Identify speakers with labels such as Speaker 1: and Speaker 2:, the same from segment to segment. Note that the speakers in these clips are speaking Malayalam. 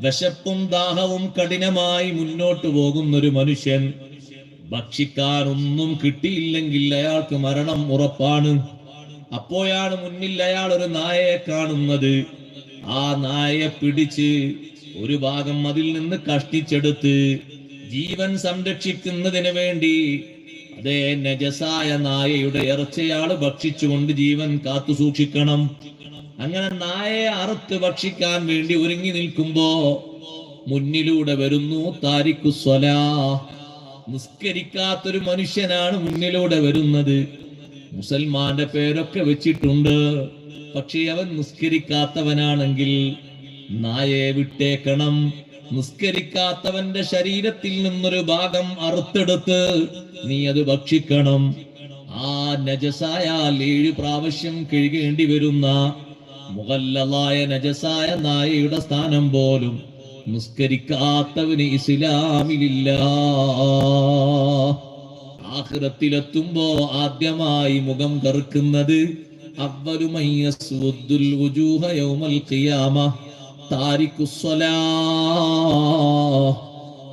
Speaker 1: വിശപ്പും ദാഹവും കഠിനമായി മുന്നോട്ട് പോകുന്ന ഒരു മനുഷ്യൻ. ഭക്ഷിക്കാനൊന്നും കിട്ടിയില്ലെങ്കിൽ അയാൾക്ക് മരണം ഉറപ്പാണ്. അപ്പോഴാണ് മുന്നിൽ അയാൾ ഒരു നായയെ കാണുന്നത്. ആ നായയെ പിടിച്ച് ഒരു ഭാഗം അതിൽ നിന്ന് കഷ്ടിച്ചെടുത്ത് ജീവൻ സംരക്ഷിക്കുന്നതിന് വേണ്ടി അതേ നജസായ നായയുടെ ഇറച്ചയാൾ ഭക്ഷിച്ചുകൊണ്ട് ജീവൻ കാത്തു സൂക്ഷിക്കണം അങ്ങനെ നായയെ അറുത്ത് ഭക്ഷിക്കാൻ വേണ്ടി ഒരുങ്ങി നിൽക്കുമ്പോ മുന്നിലൂടെ വരുന്നു താരിഖു സ്വലാ. നിസ്കരിക്കാത്തൊരു മനുഷ്യനാണ് മുന്നിലൂടെ വരുന്നത്. മുസൽമാന്റെ പേരൊക്കെ വെച്ചിട്ടുണ്ട്. പക്ഷെ അവൻ നിസ്കരിക്കാത്തവനാണെങ്കിൽ നായയെ വിട്ടേക്കണം. നിസ്കരിക്കാത്തവന്റെ ശരീരത്തിൽ നിന്നൊരു ഭാഗം അറുത്തെടുത്ത് നീ അത് ഭക്ഷിക്കണം. ആ നജസായാൽ ഏഴ് പ്രാവശ്യം കഴുകേണ്ടി വരുന്ന മുഗല്ലലായ നജസായ നായയുടെ സ്ഥാനം പോലും നിസ്കരിക്കാത്തവന് ഇസ്ലാമിലില്ല. ആഹൃത്തിലെത്തുമ്പോ ആദ്യമായി മുഖം കറുക്കുന്നത്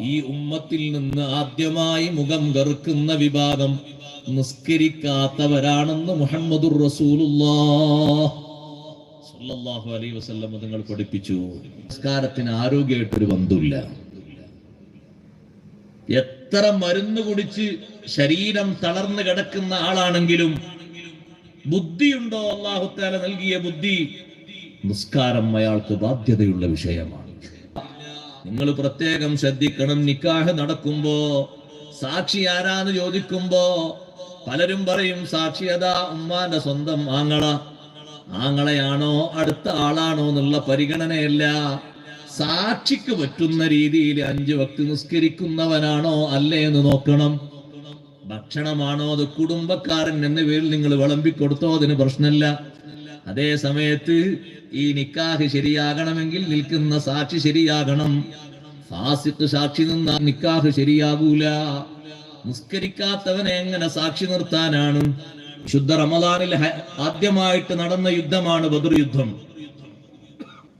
Speaker 1: ഈ ഉമ്മത്തിൽ നിന്ന് ആദ്യമായി മുഖം കറുക്കുന്ന വിഭാഗം നിസ്കരിക്കാത്തവരാണെന്ന് മുഹമ്മദുർ റസൂലുള്ളാഹ് സല്ലല്ലാഹു അലൈഹി വസല്ലം നിങ്ങൾ പഠിപ്പിച്ചു. നിസ്കാരത്തിന് ആരോഗ്യമായിട്ടൊരു ബന്ധമില്ല എത്ര മരുന്ന് കുടിച്ച് ശരീരം തളർന്നു കിടക്കുന്ന ആളാണെങ്കിലും ബുദ്ധിയുണ്ടോ? അള്ളാഹുത്താല നൽകിയ ബുദ്ധി നിസ്കാരം അയാൾക്ക് ബാധ്യതയുള്ള വിഷയമാണ്. നിങ്ങൾ പ്രത്യേകം ശ്രദ്ധിക്കണം. നിക്കാഹ് നടക്കുമ്പോ സാക്ഷി ആരാന്ന് ചോദിക്കുമ്പോ പലരും പറയും സാക്ഷി അതാ ഉമ്മാന്റെ സ്വന്തം ആങ്ങള. ആങ്ങളെയാണോ അടുത്ത ആളാണോ എന്നുള്ള പരിഗണനയല്ല. സാക്ഷിക്ക് പറ്റുന്ന രീതിയിൽ അഞ്ച് വക്തി നിസ്കരിക്കുന്നവനാണോ അല്ലേ എന്ന് നോക്കണം. ഭക്ഷണമാണോ അത് കുടുംബക്കാരൻ എന്ന പേരിൽ നിങ്ങൾ വിളമ്പിക്കൊടുത്തോ അതിന് പ്രശ്നമില്ല. അതേ സമയത്ത് ഈ നിക്കാഹ് ശരിയാകണമെങ്കിൽ നിൽക്കുന്ന സാക്ഷി ശരിയാകണം. ഫാസിക്ക് സാക്ഷി നിന്ന നിക്കാഹ് ശരിയാകൂല. നിസ്കരിക്കാത്തവനെ എങ്ങനെ സാക്ഷി നിർത്താനാണ്? ശുദ്ധ റമദാനിൽ ആദ്യമായിട്ട് നടന്ന യുദ്ധമാണ് ബദർ യുദ്ധം.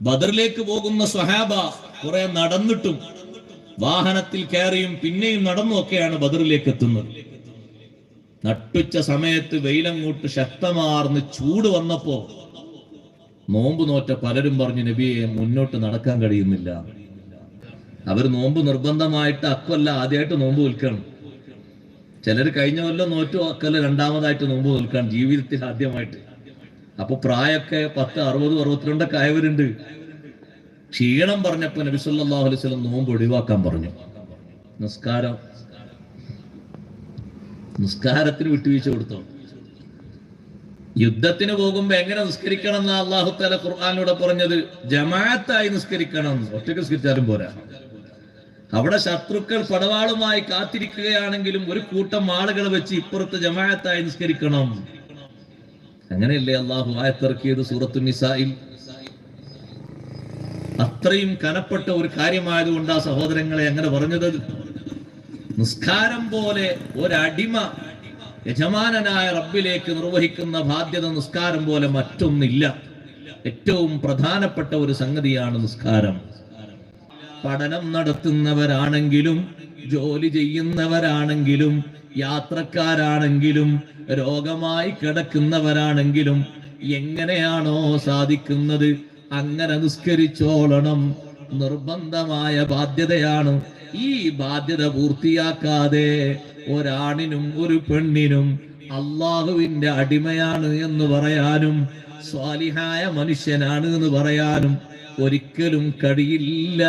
Speaker 1: ബദറിലേക്ക് പോകുന്ന സ്വഹാബ കുറെ നടന്നിട്ടും വാഹനത്തിൽ കയറിയും പിന്നെയും നടന്നും ഒക്കെയാണ് ബദറിലേക്ക് എത്തുന്നത്. നട്ടുച്ച സമയത്ത് വെയിലങ്ങോട്ട് ശക്തമാർന്ന് ചൂട് വന്നപ്പോ നോമ്പ് നോറ്റ പലരും പറഞ്ഞു നബിയെ മുന്നോട്ട് നടക്കാൻ കഴിയുന്നില്ല. അവർ നോമ്പ് നിർബന്ധമായിട്ട് അക്കല്ല ആദ്യമായിട്ട് നോമ്പ് നിൽക്കണം ചിലർ കഴിഞ്ഞ കൊല്ലം നോറ്റു അക്കല്ല രണ്ടാമതായിട്ട് നോമ്പ് നോൽക്കാണ് ജീവിതത്തിൽ ആദ്യമായിട്ട്. അപ്പൊ പ്രായമൊക്കെ പത്ത് അറുപത് അറുപത്തിരണ്ടൊക്കെ ആയവരുണ്ട്. ക്ഷീണം പറഞ്ഞപ്പോ നബി അലൈഹി വസല്ലം നോമ്പ് ഒഴിവാക്കാൻ പറഞ്ഞു. നിസ്കാരം നിസ്കാരത്തിന് വിട്ടുവീഴ്ച കൊടുത്തോ? യുദ്ധത്തിന് പോകുമ്പോ എങ്ങനെ നിസ്കരിക്കണം എന്നാ അള്ളാഹു തല ഖുർആാനിലൂടെ പറഞ്ഞത്? ജമാഅത്തായി നിസ്കരിക്കണം. ഒറ്റയ്ക്ക് നിസ്കരിച്ചാലും പോരാ. അവിടെ ശത്രുക്കൾ പടവാളുമായി കാത്തിരിക്കുകയാണെങ്കിലും ഒരു കൂട്ടം ആളുകൾ വെച്ച് ഇപ്പുറത്ത് ജമാഅത്തായി നിസ്കരിക്കണം. അങ്ങനെയല്ലേ അള്ളാഹു ആയത്തിറക്കിയത് സൂറത്തു നിസായിൽ? അത്രയും കനപ്പെട്ട ഒരു കാര്യമായതുകൊണ്ട് ആ സഹോദരങ്ങളെ അങ്ങനെ പറഞ്ഞത്. നിസ്കാരം പോലെ ഒരടിമ യജമാനനായ റബ്ബിലേക്ക് നിർവഹിക്കുന്ന ബാധ്യത നിസ്കാരം പോലെ മറ്റൊന്നില്ല. ഏറ്റവും പ്രധാനപ്പെട്ട ഒരു സംഗതിയാണ് നിസ്കാരം. പഠനം നടത്തുന്നവരാണെങ്കിലും ജോലി ചെയ്യുന്നവരാണെങ്കിലും യാത്രക്കാരാണെങ്കിലും രോഗമായി കിടക്കുന്നവരാണെങ്കിലും എങ്ങനെയാണോ സാധിക്കുന്നത് അങ്ങനെ നിസ്കരിച്ചോളണം. നിർബന്ധമായ ബാധ്യതയാണ്. ഈ ബാധ്യത പൂർത്തിയാക്കാതെ ഒരാണിനും ഒരു പെണ്ണിനും അള്ളാഹുവിന്റെ അടിമയാണ് എന്ന് പറയാനും സ്വാലിഹായ മനുഷ്യനാണ് എന്ന് പറയാനും ഒരിക്കലും കഴിയില്ല